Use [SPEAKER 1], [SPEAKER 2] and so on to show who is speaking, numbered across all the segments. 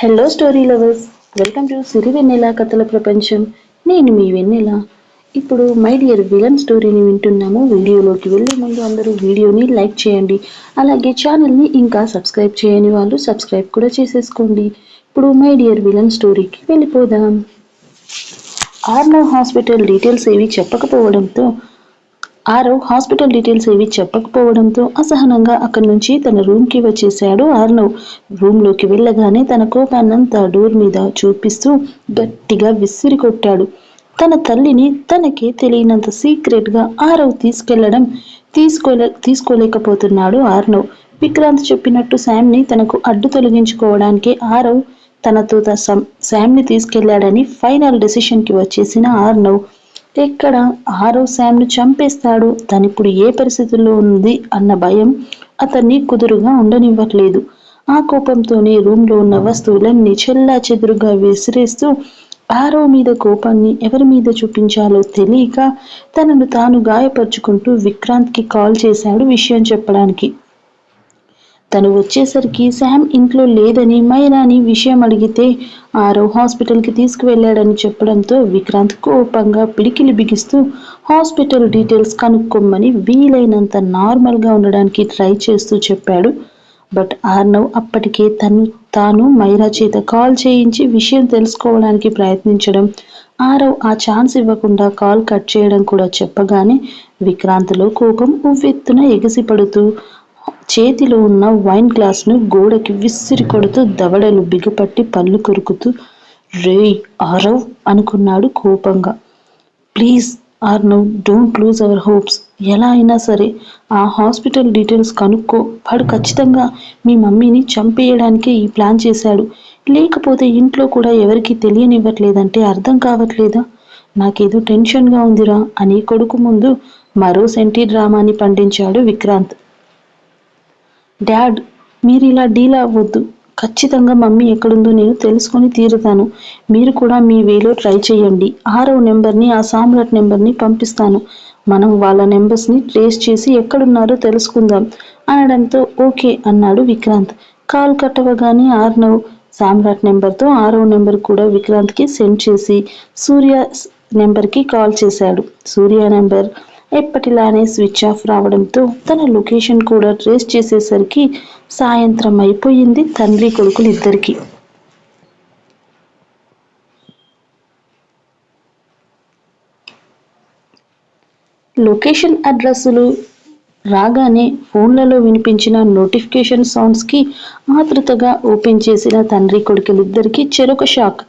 [SPEAKER 1] Hello story lovers welcome to Siri Vennela కథల ప్రపంచం నేను మీ వెన్నెల. ఇప్పుడు మై డియర్ విలన్ స్టోరీని వింటున్నాము. వీడియోలోకి వెళ్ళే ముందు అందరూ వీడియోని లైక్ చేయండి. అలాగే ఛానల్ని ఇంకా సబ్స్క్రైబ్ చేయని వాళ్ళు సబ్స్క్రైబ్ కూడా చేసేసుకోండి. ఇప్పుడు మై డియర్ విలన్ స్టోరీకి వెళ్ళిపోదాం. ఆర్నో హాస్పిటల్ డీటెయిల్స్ ఏవి చెప్పకపోవడంతో ఆరవ్ హాస్పిటల్ డీటెయిల్స్ ఏవి చెప్పకపోవడంతో అసహనంగా అక్కడి నుంచి తన రూమ్కి వచ్చేశాడు ఆర్నవ్. రూమ్లోకి వెళ్ళగానే తన కోపాన్నంతా డోర్ మీద చూపిస్తూ గట్టిగా విసిరి కొట్టాడు తన తల్లిని తనకే తెలియనంత సీక్రెట్గా ఆరవ్ తీసుకెళ్ళడం తీసుకోలే తీసుకోలేకపోతున్నాడు ఆర్నవ్. విక్రాంత్ చెప్పినట్టు శామ్ని తనకు అడ్డు తొలగించుకోవడానికి ఆరవ్ తనతో శామ్ని తీసుకెళ్ళాడని ఫైనల్ డెసిషన్కి వచ్చేసిన ఆర్నవ్ ఎక్కడ ఆరో శామ్ను చంపేస్తాడు? తనిప్పుడు ఏ పరిస్థితుల్లో ఉంది అన్న భయం అతన్ని కుదురుగా ఉండనివ్వట్లేదు. ఆ కోపంతోనే రూమ్లో ఉన్న వస్తువులన్నీ చెల్లా చెదురుగా విసిరేస్తూ ఆరో మీద కోపాన్ని ఎవరి మీద చూపించాలో తెలియక తనను తాను గాయపరుచుకుంటూ విక్రాంత్కి కాల్ చేశాడు విషయం చెప్పడానికి. తను వచ్చేసరికి శామ్ ఇంట్లో లేదని మైరాని విషయం అడిగితే ఆరవ్ హాస్పిటల్కి తీసుకువెళ్ళాడని చెప్పడంతో విక్రాంత్ కోపంగా పిడికిలి బిగిస్తూ హాస్పిటల్ డీటెయిల్స్ కనుక్కోమని వీలైనంత నార్మల్గా ఉండడానికి ట్రై చేస్తూ చెప్పాడు. బట్ ఆర్నవ్ అప్పటికే తను తాను మైరా చేత కాల్ చేయించి విషయం తెలుసుకోవడానికి ప్రయత్నించడం ఆరవ్ ఆ ఛాన్స్ ఇవ్వకుండా కాల్ కట్ చేయడం కూడా చెప్పగానే విక్రాంత్లో కోపం ఉవ్వెత్తున ఎగసిపడుతూ చేతిలో ఉన్న వైన్ గ్లాస్ను గోడకి విసిరి కొడుతూ దవడలు బిగపట్టి పళ్ళు కొరుకుతూ రేయ్ ఆరవ్ అనుకున్నాడు కోపంగా. Please Arnav don't lose our hopes. ఎలా అయినా సరే ఆ హాస్పిటల్ డీటెయిల్స్ కనుక్కో. వాడు ఖచ్చితంగా మీ మమ్మీని చంపేయడానికే ఈ ప్లాన్ చేశాడు. లేకపోతే ఇంట్లో కూడా ఎవరికి తెలియనివ్వట్లేదంటే అర్థం కావట్లేదా? నాకేదో టెన్షన్గా ఉందిరా అని కొడుకు ముందు మరో సెంటీ డ్రామాని పండించాడు విక్రాంత్. డాడ్ మీరు ఇలా డీల్ అవ్వద్దు. ఖచ్చితంగా మమ్మీ ఎక్కడుందో నేను తెలుసుకొని తీరుతాను. మీరు కూడా మీ వేలో ట్రై చేయండి. ఆరో నెంబర్ని ఆ సామ్రాట్ నెంబర్ని పంపిస్తాను. మనం వాళ్ళ నెంబర్స్ని ట్రేస్ చేసి ఎక్కడున్నారో తెలుసుకుందాం అనడంతో ఓకే అన్నాడు విక్రాంత్. కాల్ కట్టవగానే ఆర్నవ్ సామ్రాట్ నెంబర్తో ఆరో నెంబర్ కూడా విక్రాంత్కి సెండ్ చేసి సూర్య నెంబర్కి కాల్ చేశాడు. సూర్య నెంబర్ ఎప్పటిలానే స్విచ్ ఆఫ్ రావడంతో తన లొకేషన్ కూడా ట్రేస్ చేసేసరికి సాయంత్రం అయిపోయింది తండ్రి కొడుకులు ఇద్దరికి. లొకేషన్ అడ్రస్సులు రాగానే ఫోన్లలో వినిపించిన నోటిఫికేషన్ సౌండ్స్కి ఆతృతగా ఓపెన్ చేసిన తండ్రి కొడుకులిద్దరికీ చెరొక షాక్.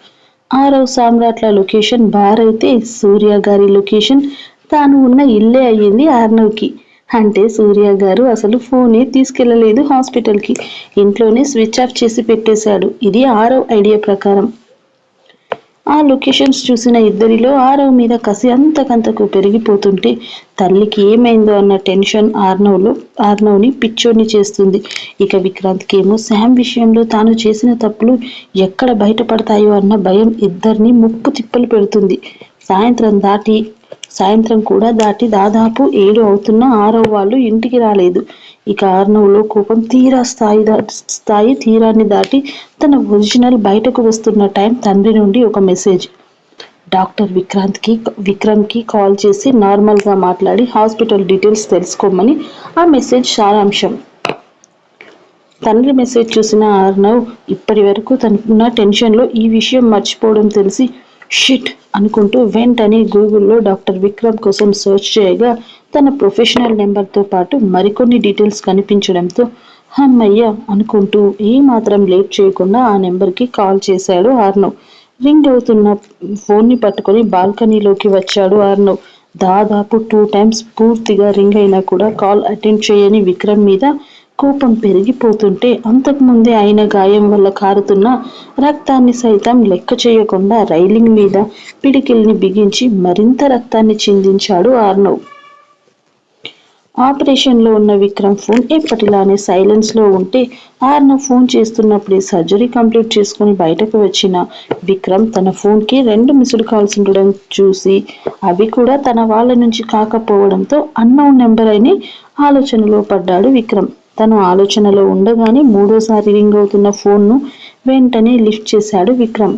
[SPEAKER 1] ఆరవ్ సామ్రాట్ల లొకేషన్ బార్ అయితే సూర్య గారి లొకేషన్ తాను ఉన్న ఇల్లే అయ్యింది ఆర్నవ్కి అంటే సూర్య గారు అసలు ఫోనే తీసుకెళ్ళలేదు హాస్పిటల్కి. ఇంట్లోనే స్విచ్ ఆఫ్ చేసి పెట్టేశాడు. ఇది ఆరవ్ ఐడియా ప్రకారం. ఆ లొకేషన్స్ చూసిన ఇద్దరిలో ఆరవ్ మీద కసి అంతకంతకు పెరిగిపోతుంటే తల్లికి ఏమైందో అన్న టెన్షన్ ఆర్నవ్లో ఆర్నవ్ని పిచ్చోడిని చేస్తుంది. ఇక విక్రాంత్కి ఏమో శామ్ విషయంలో తాను చేసిన తప్పులు ఎక్కడ బయటపడతాయో అన్న భయం ఇద్దరిని ముప్పు తిప్పలు పెడుతుంది. సాయంత్రం దాటి సాయంత్రం కూడా దాటి దాదాపు ఏడు అవుతున్న ఆరవ వాళ్ళు ఇంటికి రాలేదు. ఇక ఆర్నవ్లో కోపం తీరా స్థాయి స్థాయి తీరాన్ని దాటి తన ఒరిజినల్ బయటకు వస్తున్న టైం తండ్రి నుండి ఒక మెసేజ్. డాక్టర్ విక్రాంత్కి విక్రమ్కి కాల్ చేసి నార్మల్గా మాట్లాడి హాస్పిటల్ డీటెయిల్స్ తెలుసుకోమని ఆ మెసేజ్ సారాంశం. తండ్రి మెసేజ్ చూసిన ఆర్నవ్ ఇప్పటి వరకు తనకున్న టెన్షన్లో ఈ విషయం మర్చిపోవడం తెలిసి షిట్ అనుకుంటూ వెంటనే గూగుల్లో డాక్టర్ విక్రమ్ కోసం సెర్చ్ చేయగా తన ప్రొఫెషనల్ నెంబర్తో పాటు మరికొన్ని డీటెయిల్స్ కనిపించడంతో హమ్మయ్య అనుకుంటూ ఏమాత్రం లేట్ చేయకుండా ఆ నెంబర్కి కాల్ చేశాడు ఆర్నవ్ రింగ్ అవుతున్న ఫోన్ని పట్టుకొని బాల్కనీలోకి వచ్చాడు ఆర్నవ్ దాదాపు టూ టైమ్స్ పూర్తిగా రింగ్ అయినా కూడా కాల్ అటెండ్ చేయని విక్రమ్ మీద కోపం పెరిగిపోతుంటే అంతకుముందే అయిన గాయం వల్ల కారుతున్న రక్తాన్ని సైతం లెక్క చేయకుండా రైలింగ్ మీద పిడికిల్ని బిగించి మరింత రక్తాన్ని చిందించాడు ఆర్నవ్. ఆపరేషన్లో ఉన్న విక్రమ్ ఫోన్ ఎప్పటిలానే సైలెన్స్లో ఉంటే ఆర్నవ్ ఫోన్ చేస్తున్నప్పుడే సర్జరీ కంప్లీట్ చేసుకుని బయటకు వచ్చిన విక్రమ్ తన ఫోన్కి రెండు మిస్డ్ కాల్స్ ఉండడం చూసి అవి కూడా తన వాళ్ళ నుంచి కాకపోవడంతో అన్నౌన్ నెంబర్ అని ఆలోచనలో పడ్డాడు విక్రమ్. తను ఆలోచనలో ఉండగానే మూడోసారి రింగ్ అవుతున్న ఫోన్ను వెంటనే లిఫ్ట్ చేశాడు విక్రమ్.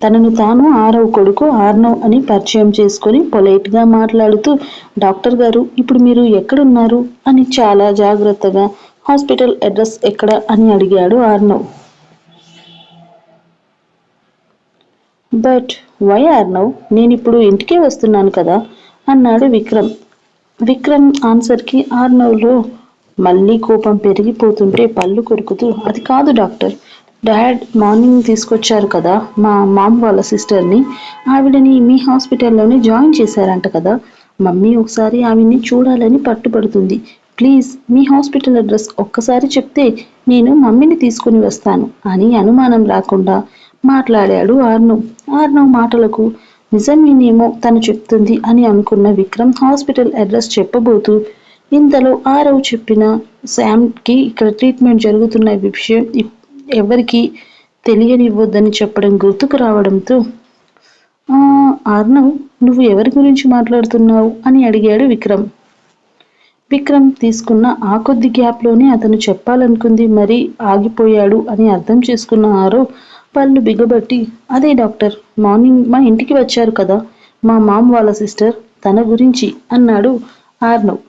[SPEAKER 1] తనను తాను ఆరవ్ కొడుకు ఆర్నవ్ అని పరిచయం చేసుకొని పొలైట్గా మాట్లాడుతూ డాక్టర్ గారు ఇప్పుడు మీరు ఎక్కడున్నారు? అని చాలా జాగ్రత్తగా హాస్పిటల్ అడ్రస్ ఎక్కడ? అని అడిగాడు ఆర్నవ్. But why Arnav? నేను ఇప్పుడు ఇంటికే వస్తున్నాను కదా? అన్నాడు విక్రమ్. విక్రమ్ ఆన్సర్కి ఆర్నవ్లో మళ్ళీ కోపం పెరిగిపోతుంటే పళ్ళు కొరుకుతూ అది కాదు డాక్టర్ డాడ్ మార్నింగ్ తీసుకొచ్చారు కదా మా మామ్ వాళ్ళ సిస్టర్ని. ఆవిడని మీ హాస్పిటల్లోనే జాయిన్ చేశారంట కదా. మమ్మీ ఒకసారి ఆవిడ్ని చూడాలని పట్టుబడుతుంది. ప్లీజ్ మీ హాస్పిటల్ అడ్రస్ ఒక్కసారి చెప్తే నేను మమ్మీని తీసుకుని వస్తాను అని అనుమానం రాకుండా మాట్లాడాడు ఆర్నవ్ ఆర్నవ్ మాటలకు నిజమేనేమో తను చెప్తుంది అని అనుకున్న విక్రమ్ హాస్పిటల్ అడ్రస్ చెప్పబోతూ ఇంతలో ఆరవ్ చెప్పిన శామ్కి ఇక్కడ ట్రీట్మెంట్ జరుగుతున్న విషయం ఎవరికి తెలియనివ్వద్దని చెప్పడం గుర్తుకు రావడంతో ఆర్నవ్ నువ్వు ఎవరి గురించి మాట్లాడుతున్నావు? అని అడిగాడు విక్రమ్. విక్రమ్ తీసుకున్న ఆ కొద్ది గ్యాప్లోనే అతను చెప్పాలనుకుంది మరి ఆగిపోయాడు అని అర్థం చేసుకున్న ఆరవ్ పళ్ళు బిగబట్టి అదే డాక్టర్ మార్నింగ్ మా ఇంటికి వచ్చారు కదా మా మామ్ వాళ్ళ సిస్టర్ తన గురించి అన్నాడు ఆర్నవ్.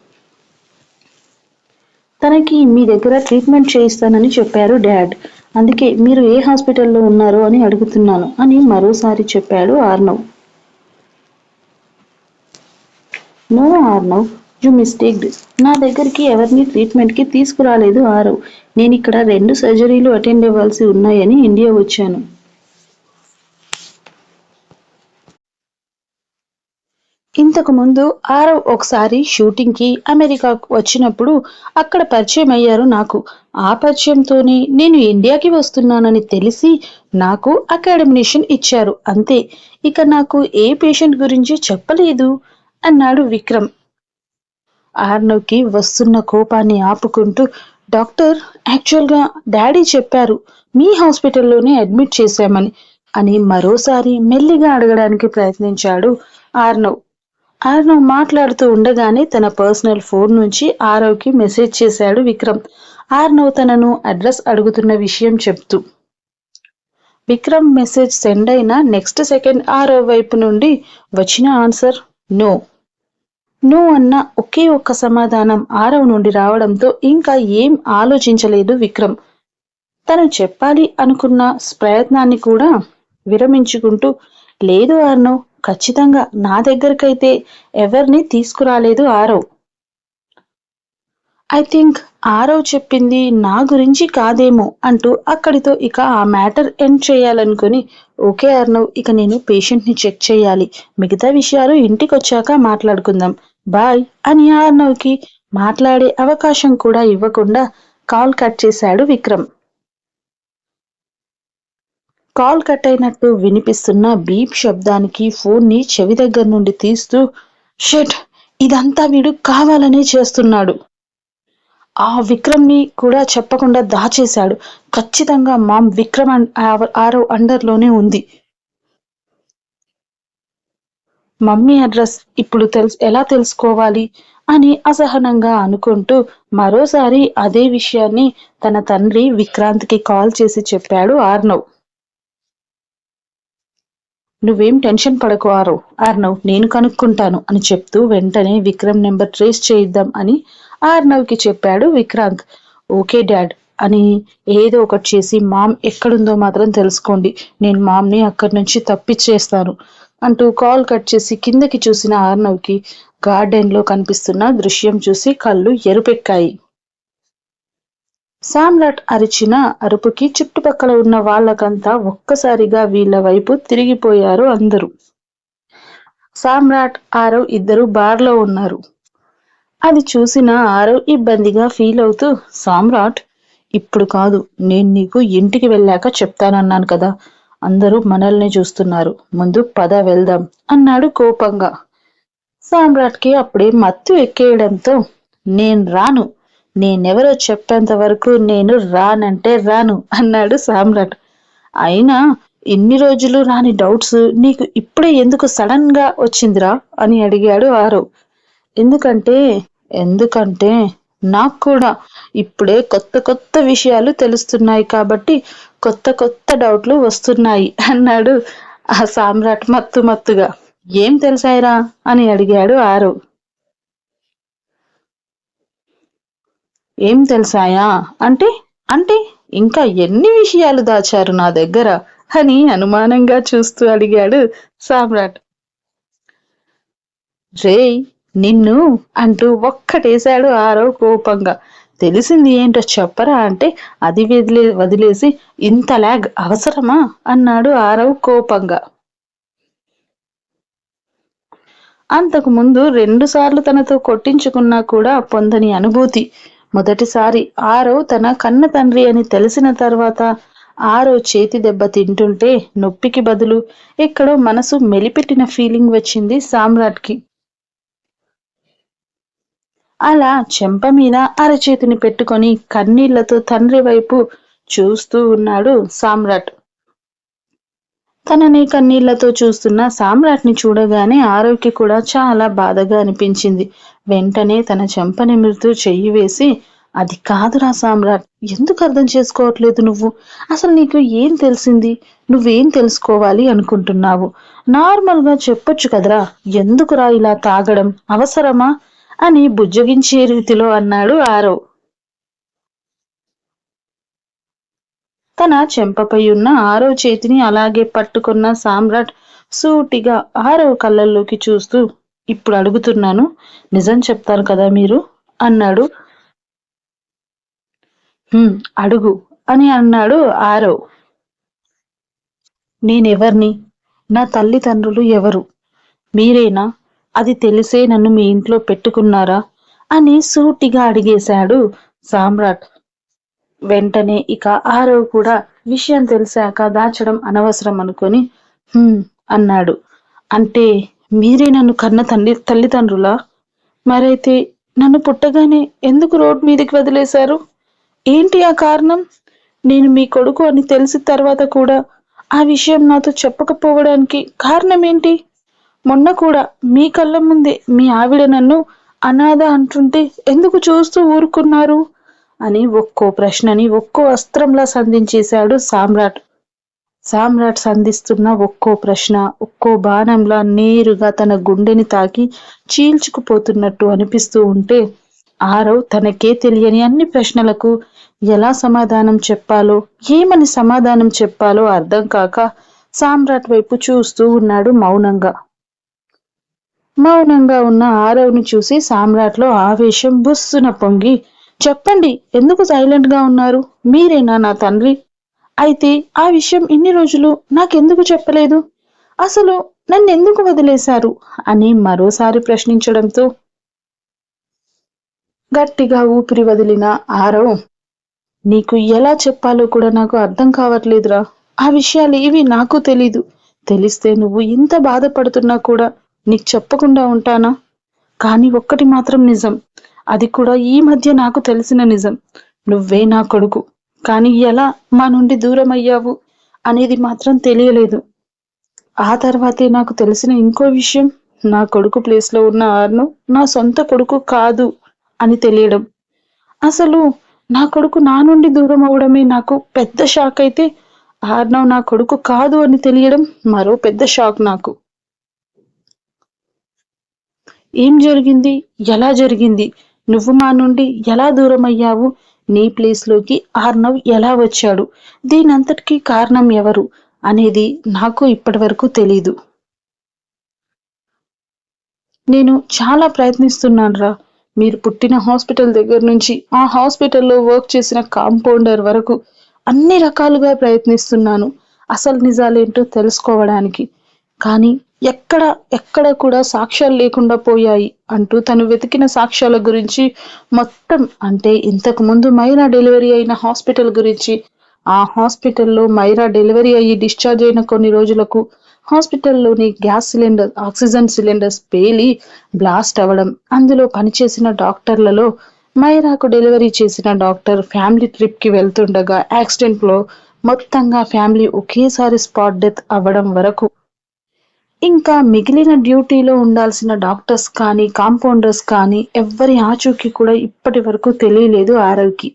[SPEAKER 1] తనకి మీ దగ్గర ట్రీట్మెంట్ చేయిస్తానని చెప్పారు డాడ్. అందుకే మీరు ఏ హాస్పిటల్లో ఉన్నారో అని అడుగుతున్నాను అని మరోసారి చెప్పాడు Arnav. No Arnav you mistaked నా దగ్గరికి ఎవరిని ట్రీట్మెంట్కి తీసుకురాలేదు ఆరవ్. నేను ఇక్కడ రెండు సర్జరీలు అటెండ్ అవ్వాల్సి ఉన్నాయని ఇండియా వచ్చాను. ఇంతకు ముందు ఆరవ్ ఒకసారి షూటింగ్కి అమెరికాకు వచ్చినప్పుడు అక్కడ పరిచయం అయ్యారు నాకు. ఆ పరిచయంతోనే నేను ఇండియాకి వస్తున్నానని తెలిసి నాకు అకాడమినేషన్ ఇచ్చారు. అంతే. ఇక నాకు ఏ పేషెంట్ గురించి చెప్పలేదు అన్నాడు విక్రమ్. ఆర్నవ్కి వస్తున్న కోపాన్ని ఆపుకుంటూ డాక్టర్ యాక్చువల్గా డాడీ చెప్పారు మీ హాస్పిటల్లోనే అడ్మిట్ చేశామని అని మరోసారి మెల్లిగా అడగడానికి ప్రయత్నించాడు ఆర్నవ్ ఆర్నవ్ మాట్లాడుతూ ఉండగానే తన పర్సనల్ ఫోన్ నుంచి ఆరవ్కి మెసేజ్ చేశాడు విక్రమ్. ఆర్నవ్ తనను అడ్రస్ అడుగుతున్న విషయం చెప్తూ విక్రమ్ మెసేజ్ సెండ్ అయిన నెక్స్ట్ సెకండ్ ఆరవ్ వైపు నుండి వచ్చిన ఆన్సర్ నో. నో అన్న ఒకే ఒక్క సమాధానం ఆరవ్ నుండి రావడంతో ఇంకా ఏం ఆలోచించలేదు విక్రమ్. తను చెప్పాలి అనుకున్న ప్రయత్నాన్ని కూడా విరమించుకుంటూ లేదు ఆర్నవ్ ఖచ్చితంగా నా దగ్గరకైతే ఎవరిని తీసుకురాలేదు ఆరవ్. ఐ థింక్ ఆరవ్ చెప్పింది నా గురించి కాదేమో అంటూ అక్కడితో ఇక ఆ మ్యాటర్ ఎండ్ చేయాలనుకుని ఓకే అర్నవ్ ఇక నేను పేషెంట్ని చెక్ చేయాలి. మిగతా విషయాలు ఇంటికి వచ్చాక మాట్లాడుకుందాం. బాయ్ అని ఆర్నవ్కి మాట్లాడే అవకాశం కూడా ఇవ్వకుండా కాల్ కట్ చేశాడు విక్రమ్. కాల్ కట్ అయినట్టు వినిపిస్తున్న బీప్ శబ్దానికి ఫోన్ని చెవి దగ్గర నుండి తీస్తూ షట్ ఇదంతా వీడు కావాలనే చేస్తున్నాడు. ఆ విక్రమ్ని కూడా చెప్పకుండా దాచేశాడు. ఖచ్చితంగా మామ్ విక్రమ్ ఆరో అండర్లోనే ఉంది. మమ్మీ అడ్రస్ ఇప్పుడు తెలుసు ఎలా తెలుసుకోవాలి అని అసహనంగా అనుకుంటూ మరోసారి అదే విషయాన్ని తన తండ్రి విక్రాంత్కి కాల్ చేసి చెప్పాడు ఆర్నవ్. నువ్వేం టెన్షన్ పడకు ఆరవ్ ఆర్నవ్ నేను కనుక్కుంటాను అని చెప్తూ వెంటనే విక్రమ్ నెంబర్ ట్రేస్ చేయిద్దాం అని ఆర్నవ్కి చెప్పాడు విక్రాంత్. ఓకే డాడ్ అని ఏదో ఒకటి చేసి మామ్ ఎక్కడుందో మాత్రం తెలుసుకోండి నేను మామ్ని అక్కడి నుంచి తప్పిచ్చేస్తాను. అంటూ కాల్ కట్ చేసి కిందకి చూసిన ఆర్నవ్కి గార్డెన్లో కనిపిస్తున్న దృశ్యం చూసి కళ్ళు ఎరుపెక్కాయి. సామ్రాట్ అరిచిన అరుపుకి చుట్టుపక్కల ఉన్న వాళ్ళకంతా ఒక్కసారిగా వీళ్ళ వైపు తిరిగిపోయారు అందరూ. సామ్రాట్ ఆరవ్ ఇద్దరు బార్లో ఉన్నారు. అది చూసిన ఆరవ్ ఇబ్బందిగా ఫీల్ అవుతూ సామ్రాట్ ఇప్పుడు కాదు నేను నీకు ఇంటికి వెళ్ళాక చెప్తానన్నాను కదా అందరూ మనల్ని చూస్తున్నారు. ముందు పద వెళ్దాం అన్నాడు కోపంగా. సామ్రాట్కి అప్పుడే మత్తు ఎక్కేయడంతో నేను రాను. నేనెవరో చెప్పేంత వరకు నేను రానంటే రాను అన్నాడు సామ్రాట్. అయినా ఎన్ని రోజులు రాని డౌట్స్ నీకు ఇప్పుడే ఎందుకు సడన్గా వచ్చిందిరా అని అడిగాడు ఆరవ్ ఎందుకంటే ఎందుకంటే నాకు కూడా ఇప్పుడే కొత్త కొత్త విషయాలు తెలుస్తున్నాయి కాబట్టి కొత్త కొత్త డౌట్లు వస్తున్నాయి అన్నాడు ఆ సామ్రాట్ మత్తు మత్తుగా. ఏం తెలిసాయిరా? అని అడిగాడు ఆరు. ఏం తెలుసాయా? అంటే అంటే ఇంకా ఎన్ని విషయాలు దాచారు నా దగ్గర? అని అనుమానంగా చూస్తూ అడిగాడు సామ్రాట్. రేయ్ నిన్ను అంటూ ఒక్కటేశాడు ఆరో కోపంగా. తెలిసింది ఏంటో చెప్పరా అంటే అది వదిలే వదిలేసి ఇంత లాగ్ అవసరమా? అన్నాడు ఆరవ్ కోపంగా. అంతకు ముందు రెండు సార్లు తనతో కొట్టించుకున్నా కూడా పొందని అనుభూతి. మొదటిసారి ఆరవ్ తన కన్న తండ్రి అని తెలిసిన తర్వాత ఆరవ్ చేతి దెబ్బ తింటుంటే నొప్పికి బదులు ఎక్కడో మనసు మెలిపెట్టిన ఫీలింగ్ వచ్చింది సామ్రాట్కి. అలా చెంప మీద అరచేతిని పెట్టుకొని కన్నీళ్ళతో తండ్రి వైపు చూస్తూ ఉన్నాడు సామ్రాట్. తనని కన్నీళ్ళతో చూస్తున్న సామ్రాట్ని చూడగానే ఆరోగ్య కూడా చాలా బాధగా అనిపించింది. వెంటనే తన చెంప నిమిరుతూ చెయ్యి వేసి అది కాదురా సామ్రాట్ ఎందుకు అర్థం చేసుకోవట్లేదు నువ్వు? అసలు నీకు ఏం తెలిసింది? నువ్వేం తెలుసుకోవాలి అనుకుంటున్నావు? నార్మల్గా చెప్పొచ్చు కదరా ఎందుకురా ఇలా తాగడం? అవసరమా? అని బుజ్జగించే రీతిలో అన్నాడు ఆరవ్. తన చెంపపై ఉన్న ఆరవ్ చేతిని అలాగే పట్టుకున్న సామ్రాట్ సూటిగా ఆరవ్ కళ్ళల్లోకి చూస్తూ ఇప్పుడు అడుగుతున్నాను నిజం చెప్తారు కదా మీరు? అన్నాడు. అడుగు అని అన్నాడు ఆరవ్. నేనెవర్ని? నా తల్లిదండ్రులు ఎవరు? మీరేనా? అది తెలిసే నన్ను మీ ఇంట్లో పెట్టుకున్నారా? అని సూటిగా అడిగేశాడు సామ్రాట్. వెంటనే ఇక ఆరవ్ కూడా విషయం తెలిసాక దాచడం అనవసరం అనుకొని అన్నాడు. అంటే మీరే నన్ను కన్న తండ్రి తల్లిదండ్రులా? మరైతే నన్ను పుట్టగానే ఎందుకు రోడ్ మీదకి వదిలేశారు? ఏంటి ఆ కారణం? నేను మీ కొడుకు అని తెలిసిన తర్వాత కూడా ఆ విషయం నాతో చెప్పకపోవడానికి కారణం ఏంటి? మొన్న కూడా మీ కళ్ళ ముందే మీ ఆవిడ నన్ను అనాథ అంటుంటే ఎందుకు చూస్తూ ఊరుకున్నారు? అని ఒక్కో ప్రశ్నని ఒక్కో అస్త్రంలా సంధించేశాడు సామ్రాట్. సామ్రాట్ సంధిస్తున్న ఒక్కో ప్రశ్న ఒక్కో బాణంలా నేరుగా తన గుండెని తాకి చీల్చుకుపోతున్నట్టు అనిపిస్తూ ఉంటే ఆరవ్ తనకే తెలియని అన్ని ప్రశ్నలకు ఎలా సమాధానం చెప్పాలో ఏమని సమాధానం చెప్పాలో అర్థం కాక సామ్రాట్ వైపు చూస్తూ ఉన్నాడు మౌనంగా. మౌనంగా ఉన్న ఆరవ్ని చూసి సామ్రాట్లో ఆవేశం బుస్సున పొంగి చెప్పండి ఎందుకు సైలెంట్గా ఉన్నారు? మీరేనా నా తండ్రి? అయితే ఆ విషయం ఇన్ని రోజులు నాకెందుకు చెప్పలేదు? అసలు నన్ను ఎందుకు వదిలేశారు? అని మరోసారి ప్రశ్నించడంతో గట్టిగా ఊపిరి వదిలిన ఆరవ్ నీకు ఎలా చెప్పాలో కూడా నాకు అర్థం కావట్లేదురా. ఆ విషయాలు ఇవి నాకు తెలీదు. తెలిస్తే నువ్వు ఇంత బాధపడుతున్నా కూడా నీకు చెప్పకుండా ఉంటానా? కానీ ఒక్కటి మాత్రం నిజం. అది కూడా ఈ మధ్య నాకు తెలిసిన నిజం. నువ్వే నా కొడుకు. కానీ ఎలా మా నుండి దూరం అయ్యావు అనేది మాత్రం తెలియలేదు. ఆ తర్వాతే నాకు తెలిసిన ఇంకో విషయం. నా కొడుకు ప్లేస్లో ఉన్న ఆర్ను నా సొంత కొడుకు కాదు అని తెలియడం. అసలు నా కొడుకు నా నుండి దూరం అవడమే నాకు పెద్ద షాక్ అయితే ఆర్నవ్ నా కొడుకు కాదు అని తెలియడం మరో పెద్ద షాక్ నాకు. ఏం జరిగింది? ఎలా జరిగింది? నువ్వు మా నుండి ఎలా దూరం అయ్యావు నీ ప్లేస్లోకి ఆర్నవ్ ఎలా వచ్చాడు? దీనంతటికీ కారణం ఎవరు? అనేది నాకు ఇప్పటివరకు తెలీదు. నేను చాలా ప్రయత్నిస్తున్నాను రా మీరు పుట్టిన హాస్పిటల్ దగ్గర నుంచి ఆ హాస్పిటల్లో వర్క్ చేసిన కాంపౌండర్ వరకు అన్ని రకాలుగా ప్రయత్నిస్తున్నాను. అసలు నిజాలేంటో తెలుసుకోవడానికి. కానీ ఎక్కడ ఎక్కడ కూడా సాక్ష్యాలు లేకుండా పోయాయి అంటూ తను వెతికిన సాక్ష్యాల గురించి మొత్తం అంటే ఇంతకు ముందు మైరా డెలివరీ అయిన హాస్పిటల్ గురించి ఆ హాస్పిటల్లో మైరా డెలివరీ అయ్యి డిశ్చార్జ్ అయిన కొన్ని రోజులకు హాస్పిటల్లోని గ్యాస్ సిలిండర్ ఆక్సిజన్ సిలిండర్స్ పేలి బ్లాస్ట్ అవ్వడం అందులో పనిచేసిన డాక్టర్లలో మైరాకు డెలివరీ చేసిన డాక్టర్ ఫ్యామిలీ ట్రిప్కి వెళ్తుండగా యాక్సిడెంట్లో మొత్తంగా ఫ్యామిలీ ఒకేసారి స్పాట్ డెత్ అవ్వడం వరకు ఇంకా మిగిలిన డ్యూటీలో ఉండాల్సిన డాక్టర్స్ కానీ కాంపౌండర్స్ కానీ ఎవ్వరి ఆచూకీ కూడా ఇప్పటి వరకు తెలియలేదు ఆరవ్కి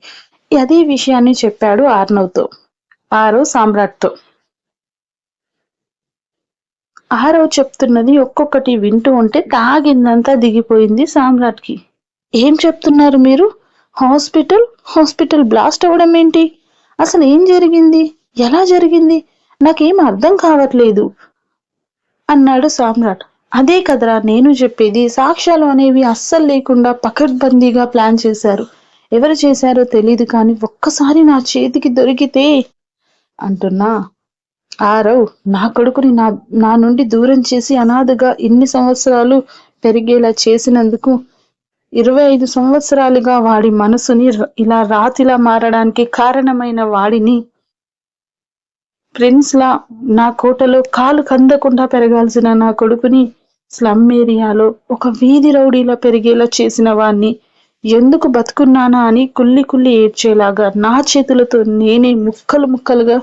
[SPEAKER 1] అదే విషయాన్ని చెప్పాడు ఆర్నవ్తో ఆరవ్ సామ్రాట్తో. ఆరవ్ చెప్తున్నది ఒక్కొక్కటి వింటూ ఉంటే తాగిందంతా దిగిపోయింది సామ్రాట్కి. ఏం చెప్తున్నారు మీరు? హాస్పిటల్? హాస్పిటల్ బ్లాస్ట్ అవ్వడం ఏంటి? అసలు ఏం జరిగింది? ఎలా జరిగింది? నాకేం అర్థం కావట్లేదు. అన్నాడు సామ్రాట్. అదే కదరా నేను చెప్పేది. సాక్ష్యాలు అనేవి అస్సలు లేకుండా పకడ్బందీగా ప్లాన్ చేశారు. ఎవరు చేశారో తెలియదు కానీ ఒక్కసారి నా చేతికి దొరికితే అంటున్నా. ఆరవ్ నా కొడుకుని నా నా నుండి దూరం చేసి అనాథగా ఇన్ని సంవత్సరాలు పెరిగేలా చేసినందుకు ఇరవై ఐదు సంవత్సరాలుగా వాడి మనసుని ఇలా రాతిలా మారడానికి కారణమైన వాడిని ప్రిన్స్ లా నా కోటలో కాలు కందకుండా పెరగాల్సిన నా కొడుకుని స్లమ్ ఏరియాలో ఒక వీధి రౌడీలా పెరిగేలా చేసిన వాణ్ణి ఎందుకు బతుకున్నానా అని కుల్లి కుల్లి ఏడ్చేలాగా నా చేతులతో నేనే ముక్కలు ముక్కలుగా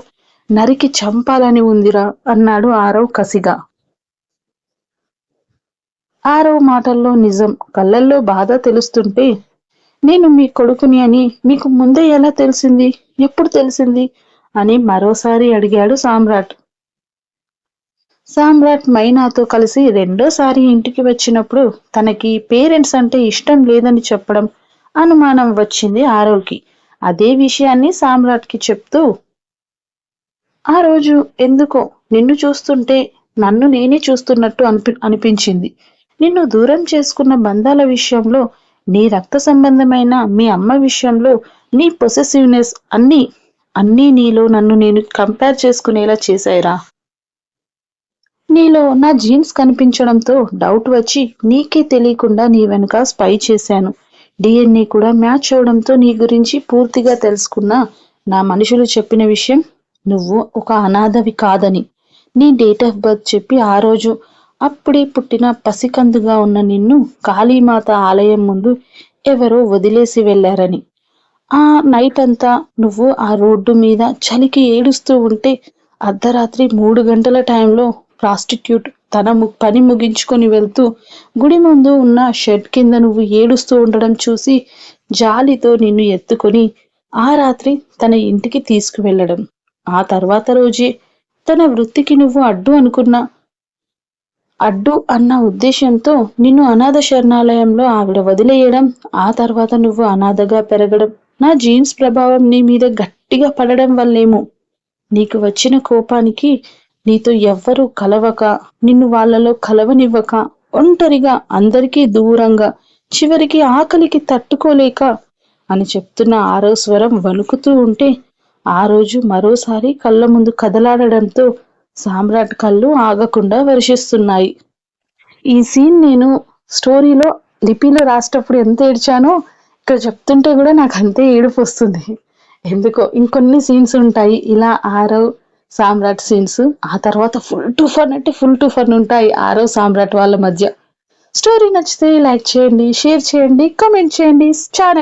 [SPEAKER 1] నరికి చంపాలని ఉందిరా అన్నాడు ఆరవ్ కసిగా. ఆరవ్ మాటల్లో నిజం కళ్ళల్లో బాధ తెలుస్తుంటే నేను మీ కొడుకుని అని మీకు ముందే ఎలా తెలిసింది? ఎప్పుడు తెలిసింది? అని మరోసారి అడిగాడు సామ్రాట్. సామ్రాట్ మైనాతో కలిసి రెండోసారి ఇంటికి వచ్చినప్పుడు తనకి పేరెంట్స్ అంటే ఇష్టం లేదని చెప్పడం అనుమానం వచ్చింది ఆరోకి అదే విషయాన్ని సామ్రాట్కి చెప్తూ ఆ రోజు ఎందుకో నిన్ను చూస్తుంటే నన్ను నేనే చూస్తున్నట్టు అనిపి అనిపించింది. నిన్ను దూరం చేసుకున్న బంధాల విషయంలో నీ రక్త సంబంధమైన మీ అమ్మ విషయంలో నీ పొసెసివ్నెస్ అన్నీ అన్నీ నీలో నన్ను నేను కంపేర్ చేసుకునేలా చేశాయిరా. నీలో నా జీన్స్ కనిపించడంతో డౌట్ వచ్చి నీకే తెలియకుండా నీ వెనుక స్పై చేశాను. డిఎన్ఏ కూడా మ్యాచ్ అవడంతో నీ గురించి పూర్తిగా తెలుసుకున్న నా మనుషులు చెప్పిన విషయం నువ్వు ఒక అనాథవి కాదని. నీ డేట్ ఆఫ్ బర్త్ చెప్పి ఆ రోజు అప్పుడే పుట్టిన పసికందుగా ఉన్న నిన్ను కాళీమాత ఆలయం ముందు ఎవరో వదిలేసి వెళ్ళారని. ఆ నైట్ అంతా నువ్వు ఆ రోడ్డు మీద చలికి ఏడుస్తూ ఉంటే అర్ధరాత్రి మూడు గంటల టైంలో ప్రాస్టిట్యూట్ తన పని ముగించుకొని వెళ్తూ గుడి ముందు ఉన్న షెడ్ కింద నువ్వు ఏడుస్తూ ఉండడం చూసి జాలితో నిన్ను ఎత్తుకొని ఆ రాత్రి తన ఇంటికి తీసుకువెళ్ళడం. ఆ తర్వాత రోజే తన వృత్తికి నువ్వు అడ్డు అనుకున్న అడ్డు అన్న ఉద్దేశంతో నిన్ను అనాథ శరణాలయంలో ఆవిడ వదిలేయడం ఆ తర్వాత నువ్వు అనాథగా పెరగడం నా జీన్స్ ప్రభావం నీ మీద గట్టిగా పడడం వల్లేమో. నీకు వచ్చిన కోపానికి నీతో ఎవ్వరూ కలవక నిన్ను వాళ్ళలో కలవనివ్వక ఒంటరిగా అందరికీ దూరంగా చివరికి ఆకలికి తట్టుకోలేక అని చెప్తున్న ఆరో స్వరం వణుకుతూ ఉంటే ఆ రోజు మరోసారి కళ్ళ ముందు కదలాడడంతో సామ్రాట్ కళ్ళు ఆగకుండా వర్షిస్తున్నాయి. ఈ సీన్ నేను స్టోరీలో లిపిలో రాసేటప్పుడు ఎంత ఏడ్చానో ఇక్కడ చెప్తుంటే కూడా నాకు అంతే ఏడుపు వస్తుంది. ఎందుకో ఇంకొన్ని సీన్స్ ఉంటాయి. ఇలా ఆరవ్ సామ్రాట్ సీన్స్ ఆ తర్వాత ఫుల్ టు ఫన్ అంటే ఫుల్ టు ఫన్ ఉంటాయి ఆరవ్ సామ్రాట్ వాళ్ళ మధ్య. స్టోరీ నచ్చితే లైక్ చేయండి షేర్ చేయండి కామెంట్ చేయండి. ఛానల్